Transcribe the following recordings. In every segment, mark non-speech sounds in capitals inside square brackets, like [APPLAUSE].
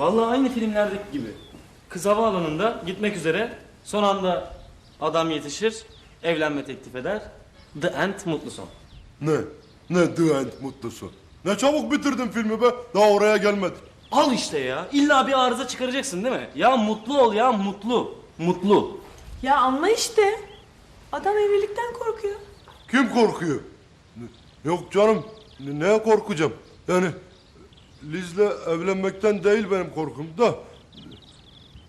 Vallahi aynı filmlerdeki gibi. Kız havaalanında gitmek üzere. Son anda adam yetişir, evlenme teklif eder. The End mutlu son. Ne? Ne The End mutlusu? Ne çabuk bitirdin filmi be. Daha oraya gelmedik. Al işte ya. İlla bir arıza çıkaracaksın değil mi? Ya mutlu ol ya mutlu. Mutlu. Ya anla işte. Adam evlilikten korkuyor. Kim korkuyor? Yok canım. Ne- Neye korkacağım? Yani Liz'le evlenmekten değil benim korkum da.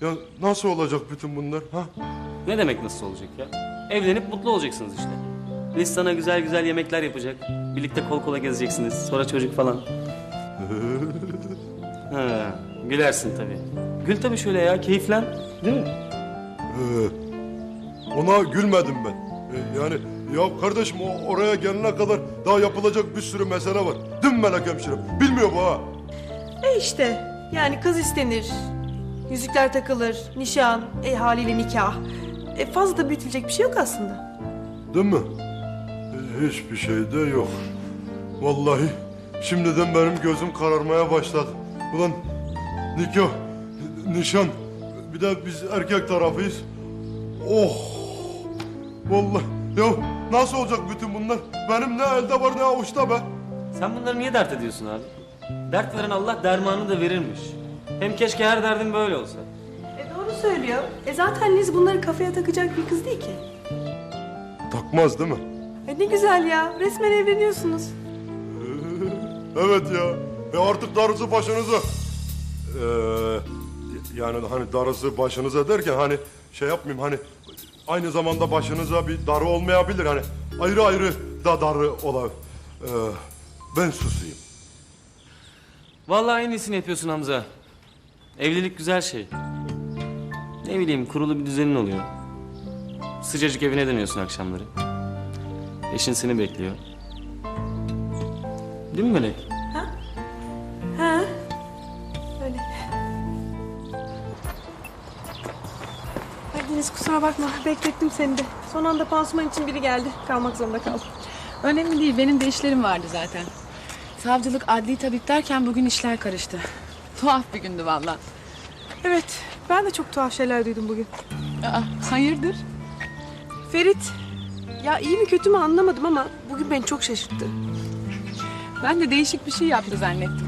Ya nasıl olacak bütün bunlar? Ha? Ne demek nasıl olacak ya? Evlenip mutlu olacaksınız işte. Liz sana güzel güzel yemekler yapacak. Birlikte kol kola gezeceksiniz. Sonra çocuk falan. [LAUGHS] ha, gülersin tabii. Gül tabii şöyle ya keyiflen. Değil mi? Ee, ona gülmedim ben. Ee, yani ya kardeşim o oraya gelene kadar daha yapılacak bir sürü mesele var. Değil mi Melek hemşirem? Bilmiyor bu ha. E işte. Yani kız istenir. Yüzükler takılır. Nişan. E haliyle nikah. E fazla da büyütülecek bir şey yok aslında. Değil mi? Ee, Hiçbir şey de yok. Vallahi şimdiden benim gözüm kararmaya başladı. Ulan nikah, nişan, bir de biz erkek tarafıyız. Oh! Vallahi ya nasıl olacak bütün bunlar? Benim ne elde var ne avuçta be. Sen bunları niye dert ediyorsun abi? Dert veren Allah dermanı da verirmiş. Hem keşke her derdin böyle olsa. E doğru söylüyor. E zaten Liz bunları kafaya takacak bir kız değil ki. Takmaz değil mi? E ne güzel ya. Resmen evleniyorsunuz. Evet ya. E artık darısı başınıza. Ee, yani hani darısı başınıza derken hani şey yapmayayım hani aynı zamanda başınıza bir darı olmayabilir hani ayrı ayrı da darı ola. Ee, ben susayım. Vallahi en iyisini yapıyorsun Hamza. Evlilik güzel şey. Ne bileyim kurulu bir düzenin oluyor. Sıcacık evine dönüyorsun akşamları. Eşin seni bekliyor. Değil mi Melek? Ha? Öyle. Ay Deniz kusura bakma. Beklettim seni de. Son anda pansuman için biri geldi. Kalmak zorunda kaldım. Önemli değil. Benim de işlerim vardı zaten. Savcılık, adli tabip derken bugün işler karıştı. Tuhaf bir gündü valla. Evet. Ben de çok tuhaf şeyler duydum bugün. Aa, hayırdır? Ferit. Ya iyi mi kötü mü anlamadım ama bugün beni çok şaşırttı. Ben de değişik bir şey yaptı zannettim.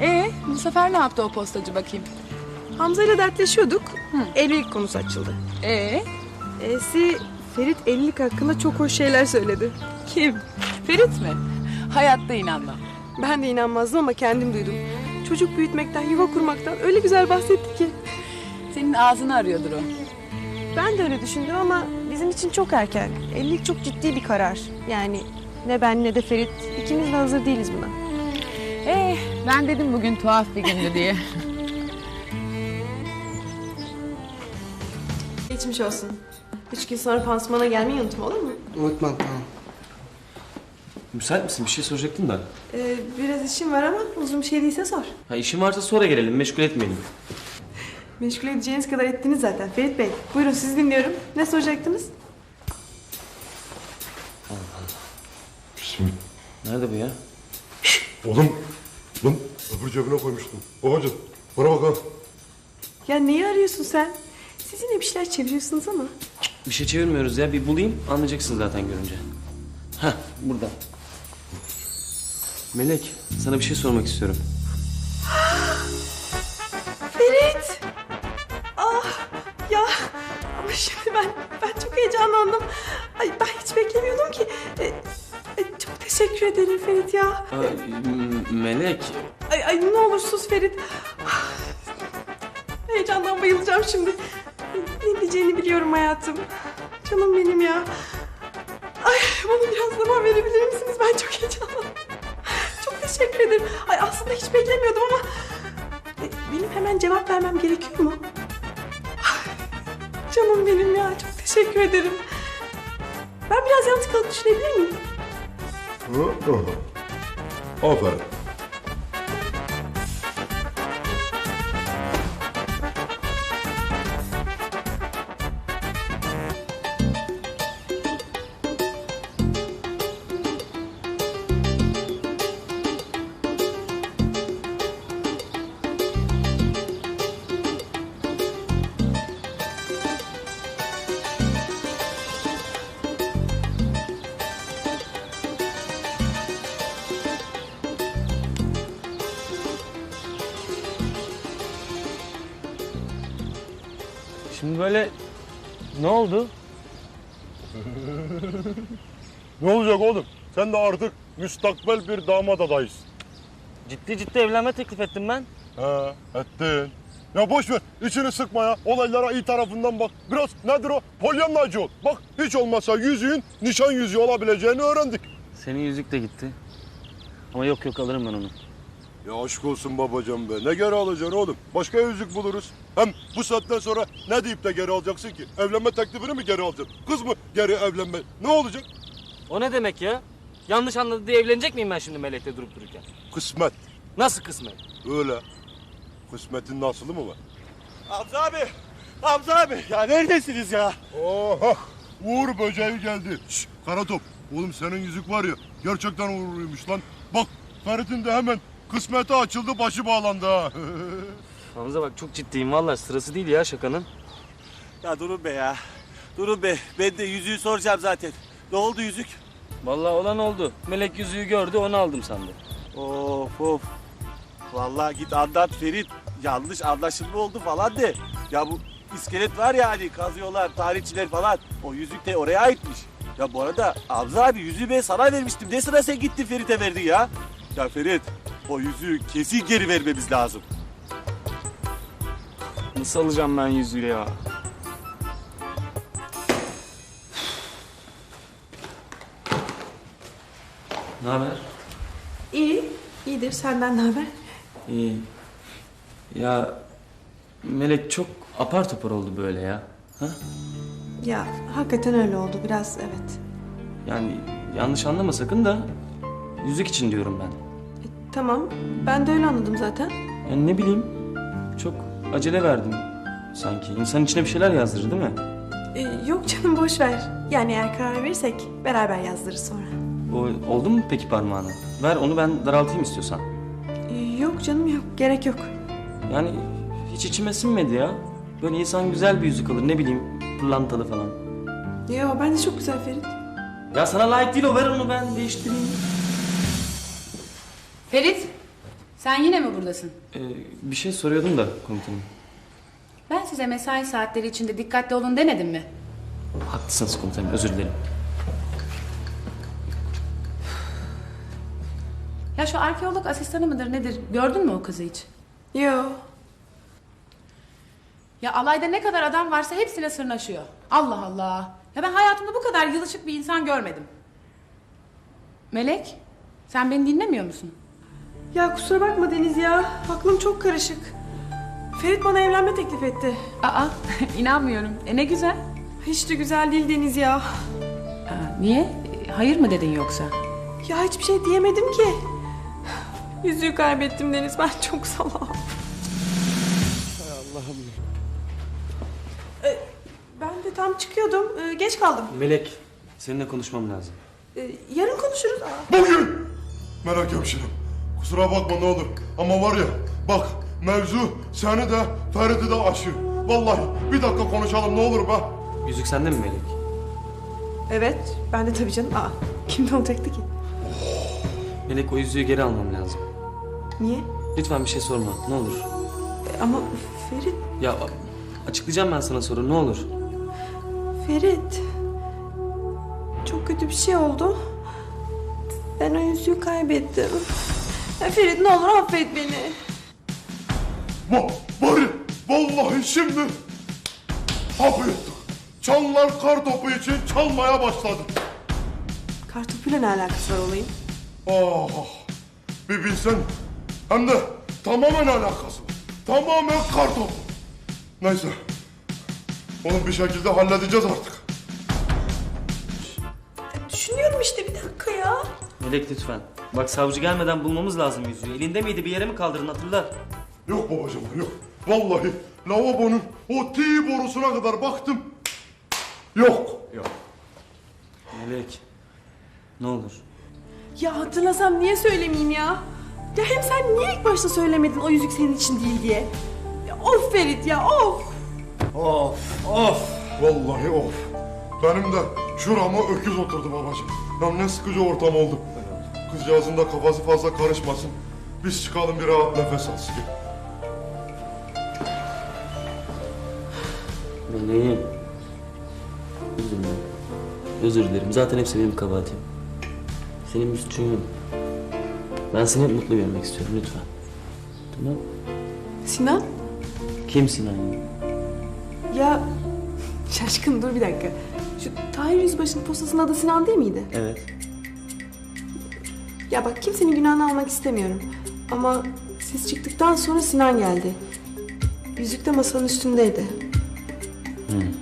Ee, bu sefer ne yaptı o postacı bakayım? Hamza ile dertleşiyorduk. Evlilik konusu açıldı. Ee, E'si Ferit evlilik hakkında çok hoş şeyler söyledi. kim? Ferit mi? Hayatta inanmam. Ben de inanmazdım ama kendim duydum. Çocuk büyütmekten, yuva kurmaktan öyle güzel bahsetti ki. Senin ağzını arıyordur o. Ben de öyle düşündüm ama bizim için çok erken. Evlilik çok ciddi bir karar. Yani ne ben ne de Ferit ikimiz de hazır değiliz buna. Ee, ben dedim bugün tuhaf bir gündü diye. [LAUGHS] Geçmiş olsun. Üç gün sonra pansumana gelmeyi unutma olur mu? Unutmam tamam. Müsait misin? Bir şey soracaktım da. Ee, biraz işim var ama uzun bir şey değilse sor. Ha işin varsa sonra gelelim. Meşgul etmeyelim. [LAUGHS] Meşgul edeceğiniz kadar ettiniz zaten Ferit Bey. Buyurun sizi dinliyorum. Ne soracaktınız? Bismillah. Nerede bu ya? Oğlum lan öbür cebine koymuştum. Babacığım bana bak ha. Ya neyi arıyorsun sen? Siz yine bir şeyler çeviriyorsunuz ama. Bir şey çevirmiyoruz ya. Bir bulayım. Anlayacaksın zaten görünce. Heh burada. Melek sana bir şey sormak istiyorum. Ferit! Ah ya ama şimdi ben ben çok heyecanlandım. Ay ben hiç beklemiyordum ki. Ee, ay, çok teşekkür ederim Ferit ya. Aa, M- Melek Ay, ay ne olur sus Ferit. Ah, Heyecandan bayılacağım şimdi. Ne diyeceğini biliyorum hayatım. Canım benim ya. Ay bana biraz zaman verebilir misiniz? Ben çok heyecanlandım. Teşekkür ederim. Ay aslında hiç beklemiyordum ama... e, Benim hemen cevap vermem gerekiyor mu? Ay, Canım benim ya. Çok teşekkür ederim. Ben biraz yalnız kalıp düşünebilir miyim? Aferin. Şimdi böyle ne oldu? Ne olacak oğlum? Sen de artık müstakbel bir damat adayısın. Ciddi ciddi evlenme teklif ettim ben. He, ettin. Ya boş ver, içini sıkma ya. Olaylara iyi tarafından bak. Biraz nedir o? Polyanlacı ol. Bak hiç olmazsa yüzüğün nişan yüzüğü olabileceğini öğrendik. Senin yüzük de gitti. Ama yok yok alırım ben onu. Ya aşk olsun babacığım be. Ne geri alacaksın oğlum? Başka yüzük buluruz. Hem bu saatten sonra ne deyip de geri alacaksın ki? Evlenme teklifini mi geri alacaksın? Kız mı geri evlenme? Ne olacak? O ne demek ya? Yanlış anladı diye evlenecek miyim ben şimdi Melek'le durup dururken? Kısmet. Nasıl kısmet? Öyle. Kısmetin nasılı mı var? Hamza abi! Hamza abi! Ya neredesiniz ya? Oha! Uğur böceği geldi. Şş, Karatop. Oğlum senin yüzük var ya. Gerçekten uğurluymuş lan. Bak Ferit'in de hemen kısmeti açıldı başı bağlandı ha. [LAUGHS] Hamza bak çok ciddiyim vallahi sırası değil ya şakanın. Ya durun be ya. Durun be. Ben de yüzüğü soracağım zaten. Ne oldu yüzük? Vallahi olan oldu. Melek yüzüğü gördü onu aldım sandı. Of of. Vallahi git anlat Ferit. Yanlış anlaşılma oldu falan de. Ya bu iskelet var ya hani kazıyorlar, tarihçiler falan. O yüzük de oraya aitmiş. Ya bu arada Hamza abi yüzüğü ben sana vermiştim. Ne sıra sen gittin Ferit'e verdin ya? Ya Ferit o yüzüğü kesin geri vermemiz lazım. Nasıl alacağım ben yüzüğü ya? Ne haber? İyi, iyidir. Senden ne haber? İyi. Ya Melek çok apar topar oldu böyle ya. Ha? Ya hakikaten öyle oldu biraz evet. Yani yanlış anlama sakın da yüzük için diyorum ben. Tamam, ben de öyle anladım zaten. Yani ne bileyim çok acele verdim sanki. İnsan içine bir şeyler yazdırır değil mi? Ee, yok canım boş ver. Yani eğer karar verirsek beraber yazdırırız sonra. O, oldu mu peki parmağına? Ver onu ben daraltayım istiyorsan. Ee, yok canım yok, gerek yok. Yani hiç içime sinmedi ya. Böyle insan güzel bir yüzük alır ne bileyim pırlantalı falan. Yo ben de çok güzel Ferit. Ya sana layık değil o ver onu ben değiştireyim. Ferit, sen yine mi buradasın? Ee, bir şey soruyordum da komutanım. Ben size mesai saatleri içinde dikkatli olun demedim mi? Haklısınız komutanım özür dilerim. Ya şu arkeolog asistanı mıdır nedir? Gördün mü o kızı hiç? Yo. Ya alayda ne kadar adam varsa hepsine sırnaşıyor. Allah Allah. Ya ben hayatımda bu kadar yılışık bir insan görmedim. Melek, sen beni dinlemiyor musun? Ya kusura bakma Deniz ya. Aklım çok karışık. Ferit bana evlenme teklif etti. Aa, [LAUGHS] inanmıyorum. E ne güzel. Hiç de güzel değil Deniz ya. Aa, niye? Hayır mı dedin yoksa? Ya hiçbir şey diyemedim ki. Yüzüğü kaybettim Deniz. Ben çok salağım. Allah'ım. ben de tam çıkıyordum. Ee, geç kaldım. Melek seninle konuşmam lazım. Ee, yarın konuşuruz. Aa, Bugün! Merak hemşerim. Kusura bakma ne olur. Ama var ya bak mevzu seni de Ferit'i de aşıyor. Vallahi bir dakika konuşalım ne olur be. Yüzük sende mi Melek? Evet. Ben de tabii canım. Aa, kimde olacaktı ki? Melek o yüzüğü geri almam lazım. Niye? Lütfen bir şey sorma ne olur. E, ama Ferit, Ya a- açıklayacağım ben sana sonra ne olur. Ferit. Çok kötü bir şey oldu. Ben o yüzüğü kaybettim. Ya Ferit ne olur affet beni. Va, var ya vallahi şimdi hapı yuttuk. Çanlar kar topu için çalmaya başladı. Kartopuyla ne alakası var olayın? Ah, bir bilsen hem de tamamen alakası var. Tamamen kar topu. Neyse. Onu bir şekilde halledeceğiz artık. Düşünüyorum işte bir dakika ya. Melek lütfen. Bak savcı gelmeden bulmamız lazım yüzüğü. Elinde miydi bir yere mi kaldırdın hatırla. Yok babacığım yok. Vallahi lavabonun o T borusuna kadar baktım. Yok. Yok. Melek. Ne olur. Ya hatırlasam niye söylemeyeyim ya? Ya hem sen niye ilk başta söylemedin o yüzük senin için değil diye? Ya of Ferit ya of. Of of. Vallahi of. Benim de şurama öküz oturdu babacığım. Ya ne sıkıcı ortam oldu. Kızcağızın da kafası fazla karışmasın. Biz çıkalım bir rahat nefes alsın. Neyim? Özür dilerim. Özür dilerim. Zaten hepsi benim kabahatim. Senin bir suçun yok. Ben seni hep mutlu görmek istiyorum lütfen. Tamam. Sinan? Kim Sinan ya? Ya şaşkın dur bir dakika. Şu Tahir Yüzbaşı'nın postasının adı Sinan değil miydi? Evet. Ya bak kimsenin günahını almak istemiyorum. Ama siz çıktıktan sonra Sinan geldi. Yüzük de masanın üstündeydi. Hoş